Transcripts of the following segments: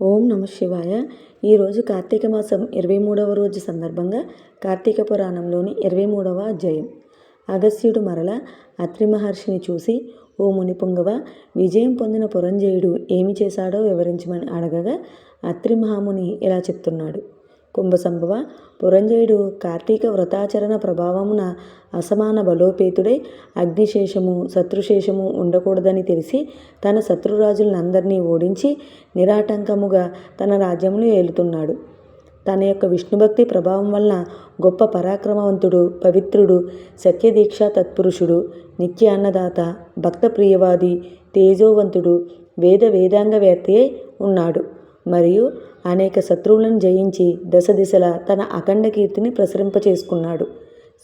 ఓం నమ శివాయ. ఈరోజు కార్తీక మాసం ఇరవై మూడవ రోజు సందర్భంగా కార్తీక పురాణంలోని ఇరవై మూడవ అధ్యాయం. అగస్త్యుడు మరల అత్రి మహర్షిని చూసి ఓ మునిపుంగవ విజయం పొందిన పురంజయుడు ఏమి చేశాడో వివరించమని అడగగా అత్రి మహాముని ఇలా చెప్తున్నాడు. కుంభసంభవ. పురంజయుడు కార్తీక వ్రతాచరణ ప్రభావమున అసమాన బలోపేతుడై అగ్నిశేషము శత్రుశేషము ఉండకూడదని తెలిసి తన శత్రురాజులందరినీ ఓడించి నిరాటంకముగా తన రాజ్యమును ఏలుతున్నాడు. తన యొక్క విష్ణుభక్తి ప్రభావం వలన గొప్ప పరాక్రమవంతుడు పవిత్రుడు సత్యదీక్ష తత్పురుషుడు నిత్య అన్నదాత భక్త ప్రియవాది తేజోవంతుడు వేద వేదాంగవేత్తే ఉన్నాడు. మరియు అనేక శత్రువులను జయించి దశ దిశల తన అఖండ కీర్తిని ప్రసరింపచేసుకున్నాడు.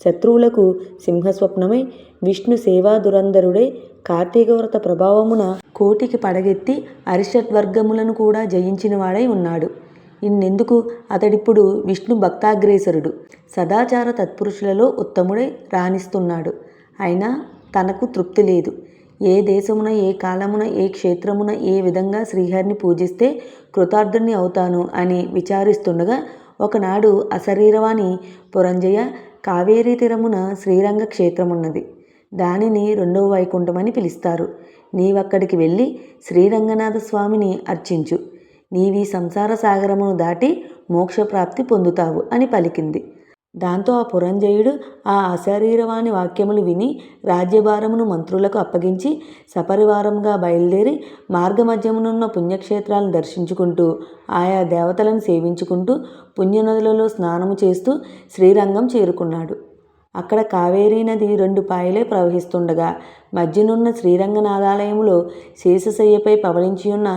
శత్రువులకు సింహస్వప్నమై విష్ణు సేవా దురంధరుడై కార్తీక ప్రభావమున కోటికి పడగెత్తి అరిషద్వర్గములను కూడా జయించిన వాడై ఉన్నాడు. ఇన్నెందుకు? అతడిప్పుడు విష్ణు భక్తాగ్రేసరుడు. సదాచార తత్పురుషులలో ఉత్తముడై రాణిస్తున్నాడు. అయినా తనకు తృప్తి లేదు. ఏ దేశమున ఏ కాలమున ఏ క్షేత్రమున ఏ విధంగా శ్రీహరిని పూజిస్తే కృతార్థుని అవుతాను అని విచారిస్తుండగా ఒకనాడు అశరీరవాణి పురంజయ కావేరీ తీరమున శ్రీరంగ క్షేత్రమున్నది. దానిని రెండవ వైకుంఠమని పిలుస్తారు. నీవక్కడికి వెళ్ళి శ్రీరంగనాథ స్వామిని అర్చించు. నీవి సంసార సాగరమును దాటి మోక్షప్రాప్తి పొందుతావు అని పలికింది. దాంతో ఆ పురంజయుడు ఆ అశరీరవాణి వాక్యములు విని రాజ్యభారమును మంత్రులకు అప్పగించి సపరివారంగా బయలుదేరి మార్గమధ్యమునున్న పుణ్యక్షేత్రాలను దర్శించుకుంటూ ఆయా దేవతలను సేవించుకుంటూ పుణ్యనదులలో స్నానము చేస్తూ శ్రీరంగం చేరుకున్నాడు. అక్కడ కావేరీ నది రెండు పాయలే ప్రవహిస్తుండగా మధ్యనున్న శ్రీరంగనాథాలయంలో శేషశయ్యపై పవళించి ఉన్న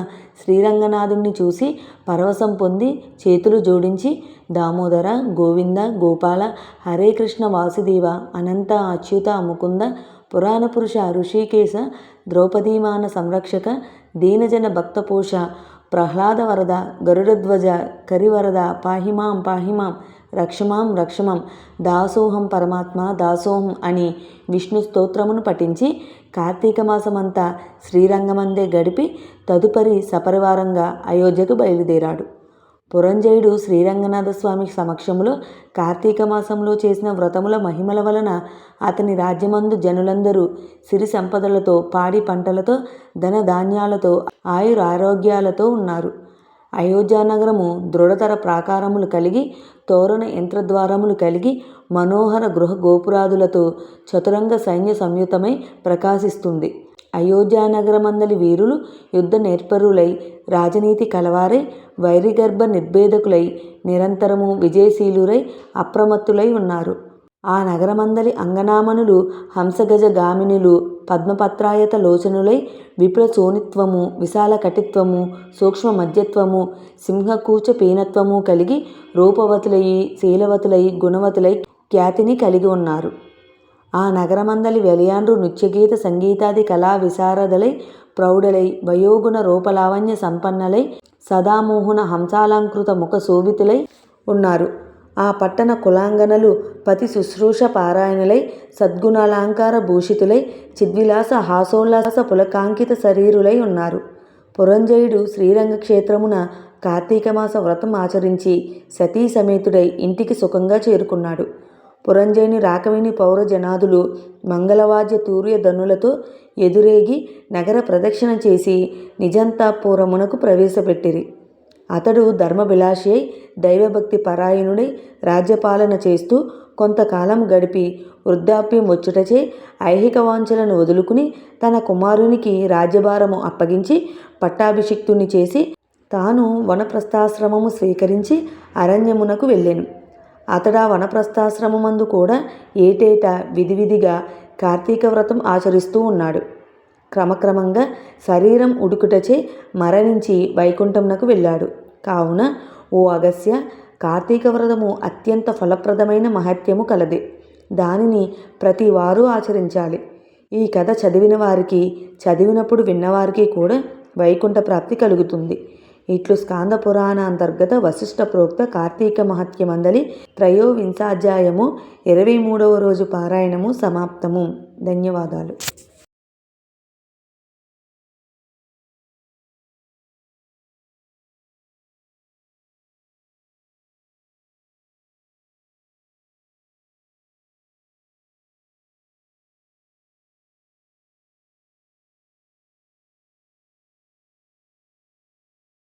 శ్రీరంగనాథుణ్ణి చూసి పరవశం పొంది చేతులు జోడించి దామోదర గోవింద గోపాల హరే కృష్ణ వాసుదేవ అనంత అచ్యుత ముకుంద పురాణ పురుష ఋషికేశ ద్రౌపదీమాన సంరక్షక దీనజన భక్తపోష ప్రహ్లాద వరద గరుడధ్వజ కరివరద పాహిమాం పాహిమాం రక్షమాం రక్షమాం దాసోహం పరమాత్మ దాసోహం అని విష్ణు స్తోత్రమును పఠించి కార్తీక మాసమంతా శ్రీరంగమందే గడిపి తదుపరి సపరివారంగా అయోధ్యకు బయలుదేరాడు. పురంజయుడు శ్రీరంగనాథ స్వామి సమక్షంలో కార్తీక మాసంలో చేసిన వ్రతముల మహిమల వలన అతని రాజ్యమందు జనులందరూ సిరి సంపదలతో పాడి పంటలతో ధన ధాన్యాలతో ఆయురారోగ్యాలతో ఉన్నారు. అయోధ్యానగరము దృఢతర ప్రాకారములు కలిగి తోరణ యంత్రద్వారములు కలిగి మనోహర గృహ గోపురాదులతో చతురంగ సైన్య సంయుతమై ప్రకాశిస్తుంది. అయోధ్యానగరమందలి వీరులు యుద్ధ నేర్పరులై రాజనీతి కలవారై వైరిగర్భ నిర్భేదకులై నిరంతరము విజయశీలురై అప్రమత్తులై ఉన్నారు. ఆ నగరమందలి అంగనామనులు హంసగజ గామినులు పద్మపత్రాయత లోచనులై విప్ర సోనిత్వము విశాల కటిత్వము సూక్ష్మ మధ్యత్వము సింహకూచ పీనత్వము కలిగి రూపవతులై శీలవతులై గుణవతులై ఖ్యాతిని కలిగి ఉన్నారు. ఆ నగరమందలి వెలియాండ్రు నృత్యగీత సంగీతాది కళా విశారదలై ప్రౌఢలై వయోగుణ రూపలావణ్య సంపన్నలై సదామోహన హంసాలంకృత ముఖ శోభితులై ఉన్నారు. ఆ పట్టణ కులాంగనలు పతి శుశ్రూష పారాయణులై సద్గుణాలంకార భూషితులై చిద్విలాస హాసోల్లాస పులకాంకిత శరీరులై ఉన్నారు. పురంజయుడు శ్రీరంగ క్షేత్రమున కార్తీకమాస వ్రతం ఆచరించి సతీ సమేతుడై ఇంటికి సుఖంగా చేరుకున్నాడు. పురంజేని రాకవిని పౌర జనాదులు మంగళవాద్య తూర్యధనులతో ఎదురేగి నగర ప్రదక్షిణ చేసి నిజంతాపురమునకు ప్రవేశపెట్టిరి. అతడు ధర్మభిలాషి అయి దైవభక్తి పరాయణుడై రాజ్యపాలన చేస్తూ కొంతకాలం గడిపి వృద్ధాప్యం వచ్చుటచే ఐహిక వాంఛలను వదులుకుని తన కుమారునికి రాజ్యభారము అప్పగించి పట్టాభిషిక్తుని చేసి తాను వనప్రస్థాశ్రమము స్వీకరించి అరణ్యమునకు వెళ్ళాను. అతడా వనప్రస్థాశ్రమమందు కూడా ఏటేటా విధివిధిగా కార్తీక వ్రతం ఆచరిస్తూ ఉన్నాడు. క్రమక్రమంగా శరీరం ఉడుకుటచే మరణించి వైకుంఠంనకు వెళ్ళాడు. కావున ఓ అగస్య కార్తీక వ్రతము అత్యంత ఫలప్రదమైన మహత్యము కలది. దానిని ప్రతి వారు ఆచరించాలి. ఈ కథ చదివిన వారికి చదివినప్పుడు విన్నవారికి కూడా వైకుంఠ ప్రాప్తి కలుగుతుంది. ఇట్లు స్కాంద పురాణ అంతర్గత వశిష్ట ప్రోక్త కార్తీక మహత్యమందలి త్రయోవింశాధ్యాయము ఇరవై మూడవ రోజు పారాయణము సమాప్తము. ధన్యవాదాలు.